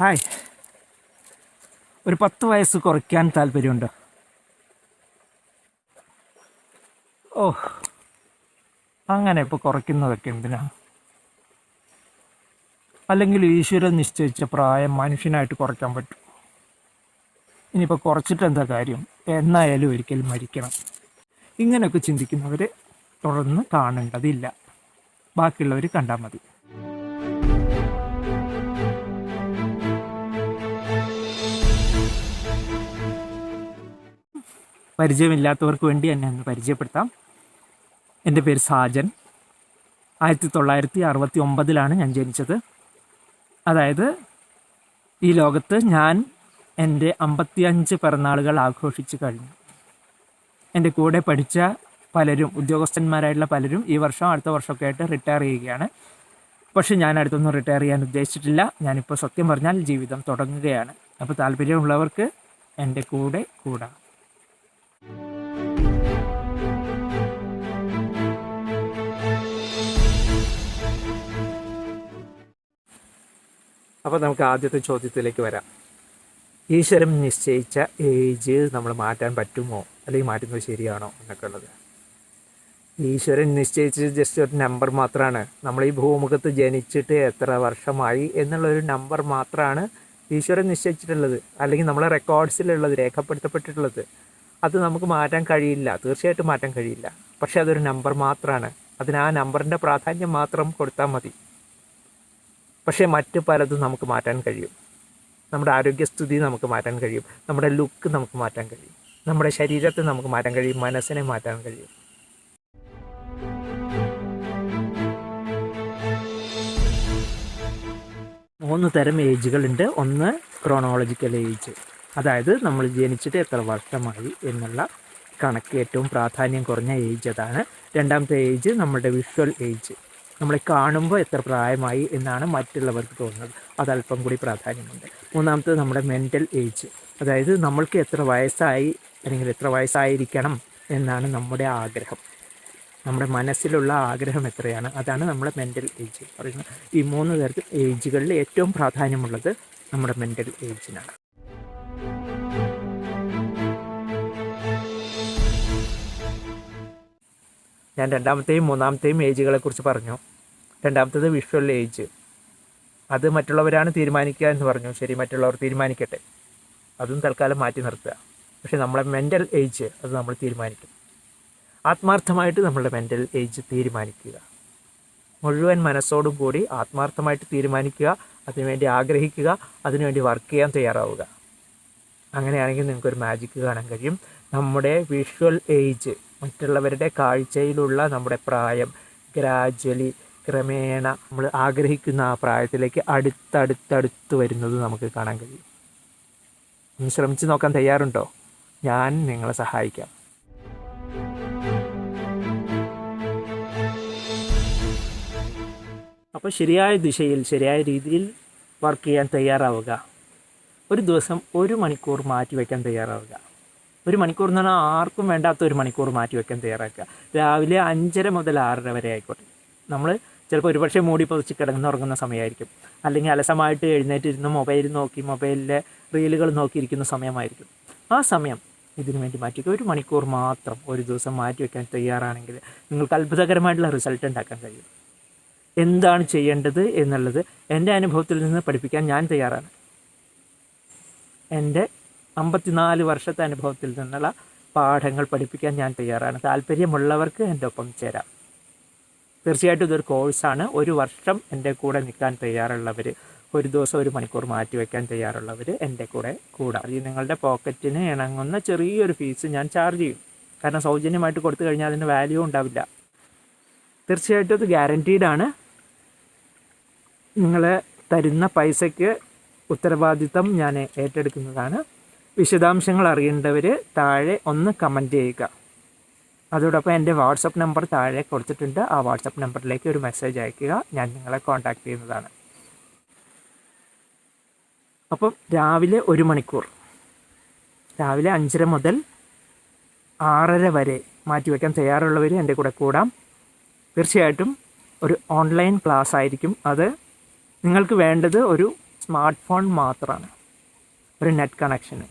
Hi. ഒരു പത്ത് വയസ്സ് കുറയ്ക്കാൻ താല്പര്യമുണ്ടോ? ഓ അങ്ങനെ ഇപ്പോൾ കുറയ്ക്കുന്നതൊക്കെ എന്തിനാ? അല്ലെങ്കിൽ ഈശ്വരൻ നിശ്ചയിച്ച പ്രായം മനുഷ്യനായിട്ട് കുറയ്ക്കാൻ പറ്റും. ഇനിയിപ്പോൾ കുറച്ചിട്ട് എന്താ കാര്യം? എന്നായാലും ഒരിക്കലും മരിക്കണം. ഇങ്ങനെയൊക്കെ ചിന്തിക്കുന്നവർ തുടർന്ന് കാണേണ്ടതില്ല. ബാക്കിയുള്ളവർ കണ്ടാൽ മതി. പരിചയമില്ലാത്തവർക്ക് വേണ്ടി എന്നെ ഒന്ന് പരിചയപ്പെടുത്താം. എന്റെ പേര് സാജൻ. ആയിരത്തി തൊള്ളായിരത്തി അറുപത്തി ഒമ്പതിലാണ് ഞാൻ ജനിച്ചത്. അതായത് ഈ ലോകത്ത് ഞാൻ എന്റെ അമ്പത്തിയഞ്ച് പിറന്നാളുകൾ ആഘോഷിച്ചു കഴിഞ്ഞു. എന്റെ കൂടെ പഠിച്ച പലരും ഉദ്യോഗസ്ഥന്മാരായിട്ടുള്ള പലരും ഈ വർഷം അടുത്ത വർഷമൊക്കെ ആയിട്ട് റിട്ടയർ ചെയ്യുകയാണ്. പക്ഷേ ഞാൻ അടുത്തൊന്നും റിട്ടയർ ചെയ്യാൻ ഉദ്ദേശിച്ചിട്ടില്ല. ഞാനിപ്പോൾ സത്യം പറഞ്ഞാൽ ജീവിതം തുടങ്ങുകയാണ്. അപ്പോൾ താല്പര്യമുള്ളവർക്ക് എന്റെ കൂടെ കൂടാം. അപ്പോൾ നമുക്ക് ആദ്യത്തെ ചോദ്യത്തിലേക്ക് വരാം. ഈശ്വരൻ നിശ്ചയിച്ച ഏജ് നമ്മൾ മാറ്റാൻ പറ്റുമോ? അല്ലെങ്കിൽ മാറ്റുന്നത് ശരിയാണോ എന്നൊക്കെ ഉള്ളത്. ഈശ്വരൻ നിശ്ചയിച്ചത് ജസ്റ്റ് ഒരു നമ്പർ മാത്രമാണ് നമ്മൾ ഈ ഭൂമുഖത്ത് ജനിച്ചിട്ട് എത്ര വർഷമായി എന്നുള്ളൊരു നമ്പർ മാത്രമാണ് ഈശ്വരൻ നിശ്ചയിച്ചിട്ടുള്ളത്. അല്ലെങ്കിൽ നമ്മളെ റെക്കോർഡ്സിലുള്ളത് രേഖപ്പെടുത്തപ്പെട്ടിട്ടുള്ളത്. അത് നമുക്ക് മാറ്റാൻ കഴിയില്ല. തീർച്ചയായിട്ടും മാറ്റാൻ കഴിയില്ല. പക്ഷേ അതൊരു നമ്പർ മാത്രമാണ് അതിന് ആ നമ്പറിന്റെ പ്രാധാന്യം മാത്രം കൊടുത്താൽ മതി. പക്ഷേ മറ്റ് പലതും നമുക്ക് മാറ്റാൻ കഴിയും. നമ്മുടെ ആരോഗ്യസ്ഥിതി നമുക്ക് മാറ്റാൻ കഴിയും. നമ്മുടെ ലുക്ക് നമുക്ക് മാറ്റാൻ കഴിയും. നമ്മുടെ ശരീരത്തെ നമുക്ക് മാറ്റാൻ കഴിയും. മനസ്സിനെ മാറ്റാൻ കഴിയും. മൂന്ന് തരം ഏജുകളുണ്ട്. ഒന്ന് ക്രോണോളജിക്കൽ ഏജ് അതായത് നമ്മൾ ജനിച്ചിട്ട് എത്ര വർഷമായി എന്നുള്ള കണക്ക് ഏറ്റവും പ്രാധാന്യം കുറഞ്ഞ ഏജ് അതാണ്. രണ്ടാമത്തെ ഏജ് നമ്മുടെ വിഷ്വൽ ഏജ് നമ്മളെ കാണുമ്പോൾ എത്ര പ്രായമായി എന്നാണ് മറ്റുള്ളവർക്ക് തോന്നുന്നത്. അതല്പം കൂടി പ്രാധാന്യമുണ്ട്. മൂന്നാമത്തത് നമ്മുടെ മെന്റൽ ഏജ് അതായത് നമ്മൾക്ക് എത്ര വയസ്സായി അല്ലെങ്കിൽ എത്ര വയസ്സായിരിക്കണം എന്നാണ് നമ്മുടെ ആഗ്രഹം. നമ്മുടെ മനസ്സിലുള്ള ആഗ്രഹം എത്രയാണ്? അതാണ് നമ്മുടെ മെന്റൽ ഏജ് പറയുന്നത്. ഈ മൂന്ന് തരത്തിൽ ഏജുകളിൽ ഏറ്റവും പ്രാധാന്യമുള്ളത് നമ്മുടെ മെന്റൽ ഏജിനാണ് ഞാൻ രണ്ടാമത്തെയും മൂന്നാമത്തെയും ഏജുകളെക്കുറിച്ച് പറഞ്ഞു. രണ്ടാമത്തേത് വിഷ്വൽ ഏജ്. അത് മറ്റുള്ളവരാണ് തീരുമാനിക്കുക എന്ന് പറഞ്ഞു. ശരി മറ്റുള്ളവർ തീരുമാനിക്കട്ടെ. അതും തൽക്കാലം മാറ്റി നിർത്തുക. പക്ഷേ നമ്മളെ മെന്റൽ ഏജ് അത് നമ്മൾ തീരുമാനിക്കും. ആത്മാർത്ഥമായിട്ട് നമ്മളുടെ മെന്റൽ ഏജ് തീരുമാനിക്കുക. മുഴുവൻ മനസ്സോടും കൂടി ആത്മാർത്ഥമായിട്ട് തീരുമാനിക്കുക അതിനുവേണ്ടി ആഗ്രഹിക്കുക അതിനുവേണ്ടി വർക്ക് ചെയ്യാൻ തയ്യാറാവുക. അങ്ങനെയാണെങ്കിൽ നിങ്ങൾക്കൊരു മാജിക്ക് കാണാൻ കഴിയും. നമ്മുടെ വിഷ്വൽ ഏജ് മറ്റുള്ളവരുടെ കാഴ്ചയിലുള്ള നമ്മുടെ പ്രായം ഗ്രാജ്വലി ക്രമേണ നമ്മൾ ആഗ്രഹിക്കുന്ന ആ പ്രായത്തിലേക്ക് അടുത്തടുത്തടുത്ത് വരുന്നത് നമുക്ക് കാണാൻ കഴിയും. ഒന്ന് ശ്രമിച്ച് നോക്കാൻ തയ്യാറുണ്ടോ? ഞാൻ നിങ്ങളെ സഹായിക്കാം. അപ്പോൾ ശരിയായ ദിശയിൽ ശരിയായ രീതിയിൽ വർക്ക് ചെയ്യാൻ തയ്യാറാവുക. ഒരു ദിവസം ഒരു മണിക്കൂർ മാറ്റി വയ്ക്കാൻ തയ്യാറാവുക. ഒരു മണിക്കൂർ എന്ന് പറഞ്ഞാൽ ആർക്കും വേണ്ടാത്ത ഒരു മണിക്കൂർ മാറ്റി വയ്ക്കാൻ തയ്യാറാക്കുക. രാവിലെ അഞ്ചര മുതൽ ആറര വരെ ആയിക്കോട്ടെ. നമ്മൾ ചിലപ്പോൾ ഒരുപക്ഷെ മൂടി പൊതിച്ച് കിടന്നുറങ്ങുന്ന സമയമായിരിക്കും. അല്ലെങ്കിൽ അലസമായിട്ട് എഴുന്നേറ്റിരുന്ന് മൊബൈൽ നോക്കി മൊബൈലിലെ റീലുകൾ നോക്കിയിരിക്കുന്ന സമയമായിരിക്കും. ആ സമയം ഇതിനു വേണ്ടി മാറ്റി ഒരു മണിക്കൂർ മാത്രം ഒരു ദിവസം മാറ്റി വയ്ക്കാൻ തയ്യാറാണെങ്കിൽ നിങ്ങൾക്ക് അത്ഭുതകരമായിട്ടുള്ള റിസൾട്ട് ഉണ്ടാക്കാൻ കഴിയും. എന്താണ് ചെയ്യേണ്ടത് എന്നുള്ളത് എന്റെ അനുഭവത്തിൽ നിന്ന് പഠിപ്പിക്കാൻ ഞാൻ തയ്യാറാണ്. എന്റെ അമ്പത്തിനാല് വർഷത്തെ അനുഭവത്തിൽ നിന്നുള്ള പാഠങ്ങൾ പഠിപ്പിക്കാൻ ഞാൻ തയ്യാറാണ്. താല്പര്യമുള്ളവർക്ക് എന്റെ ഒപ്പം ചേരാം. തീർച്ചയായിട്ടും ഇതൊരു കോഴ്സാണ്. ഒരു വർഷം എന്റെ കൂടെ നിൽക്കാൻ തയ്യാറുള്ളവർ ഒരു ദിവസം ഒരു മണിക്കൂർ മാറ്റി വയ്ക്കാൻ തയ്യാറുള്ളവർ എന്റെ കൂടെ കൂടാം. ഈ നിങ്ങളുടെ പോക്കറ്റിന് ഇണങ്ങുന്ന ചെറിയൊരു ഫീസ് ഞാൻ ചാർജ് ചെയ്യും. കാരണം സൗജന്യമായിട്ട് കൊടുത്തു കഴിഞ്ഞാൽ അതിന് വാല്യൂ ഉണ്ടാവില്ല. തീർച്ചയായിട്ടും അത് ഗ്യാരന്റീഡ് ആണ്. നിങ്ങൾ തരുന്ന പൈസയ്ക്ക് ഉത്തരവാദിത്തം ഞാൻ ഏറ്റെടുക്കുന്നതാണ്. വിശദാംശങ്ങൾ അറിയേണ്ടവർ താഴെ ഒന്ന് കമന്റ് ചെയ്യുക. അതോടൊപ്പം എന്റെ വാട്സപ്പ് നമ്പർ താഴെ കൊടുത്തിട്ടുണ്ട്. ആ വാട്സപ്പ് നമ്പറിലേക്ക് ഒരു മെസ്സേജ് അയയ്ക്കുക ഞാൻ നിങ്ങളെ കോൺടാക്റ്റ് ചെയ്യുന്നതാണ്. അപ്പം രാവിലെ ഒരു മണിക്കൂർ. രാവിലെ അഞ്ചര മുതൽ ആറര വരെ മാറ്റിവെക്കാൻ തയ്യാറുള്ളവർ എന്റെ കൂടെ കൂടാം. തീർച്ചയായിട്ടും ഒരു ഓൺലൈൻ ക്ലാസ് ആയിരിക്കും അത്. നിങ്ങൾക്ക് വേണ്ടത് ഒരു സ്മാർട്ട് ഫോൺ മാത്രമാണ്. ഒരു നെറ്റ് കണക്ഷന്.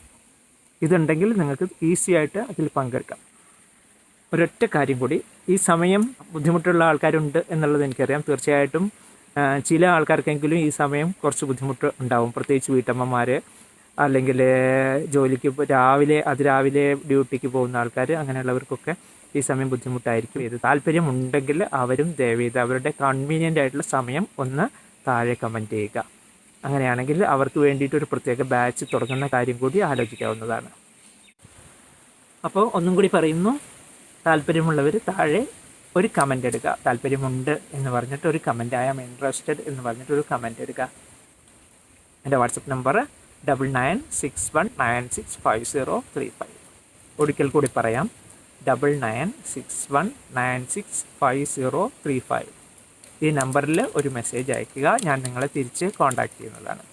ഇതുണ്ടെങ്കിൽ നിങ്ങൾക്ക് ഈസി ആയിട്ട് അതിൽ പങ്കെടുക്കാം. ഒരൊറ്റ കാര്യം കൂടി. ഈ സമയം ബുദ്ധിമുട്ടുള്ള ആൾക്കാരുണ്ട് എന്നുള്ളത് എനിക്കറിയാം. തീർച്ചയായിട്ടും ചില ആൾക്കാർക്കെങ്കിലും ഈ സമയം കുറച്ച് ബുദ്ധിമുട്ട് ഉണ്ടാവും. പ്രത്യേകിച്ച് വീട്ടമ്മമാർ അല്ലെങ്കിൽ ജോലിക്ക് രാവിലെ അതിരാവിലെ ഡ്യൂട്ടിക്ക് പോകുന്ന ആൾക്കാർ അങ്ങനെയുള്ളവർക്കൊക്കെ ഈ സമയം ബുദ്ധിമുട്ടായിരിക്കും. ഇത് താല്പര്യം ഉണ്ടെങ്കിൽ അവരും ദയവീത് അവരുടെ കൺവീനിയന്റ് ആയിട്ടുള്ള സമയം ഒന്ന് താഴെ കമന്റ് ചെയ്യുക. അങ്ങനെയാണെങ്കിൽ അവർക്ക് വേണ്ടിയിട്ട് ഒരു പ്രത്യേക ബാച്ച് തുടങ്ങുന്ന കാര്യം കൂടി ആലോചിക്കാവുന്നതാണ്. അപ്പോൾ ഒന്നും കൂടി പറയുന്നു. താല്പര്യമുള്ളവർ താഴെ ഒരു കമന്റ് എടുക്കുക താല്പര്യമുണ്ട് എന്ന് പറഞ്ഞിട്ട് ഒരു കമന്റ് ഐ ആം ഇൻട്രസ്റ്റഡ് എന്ന് പറഞ്ഞിട്ട് ഒരു കമന്റ് എടുക്കുക എന്റെ WhatsApp number double nine six one nine six five zero three five ഒരിക്കൽ കൂടി പറയാം. Double nine six one nine six five zero three five ഈ നമ്പറിൽ ഒരു മെസ്സേജ് അയയ്ക്കുക ഞാൻ നിങ്ങളെ തിരിച്ച് കോൺടാക്റ്റ് ചെയ്യുന്നതാണ്.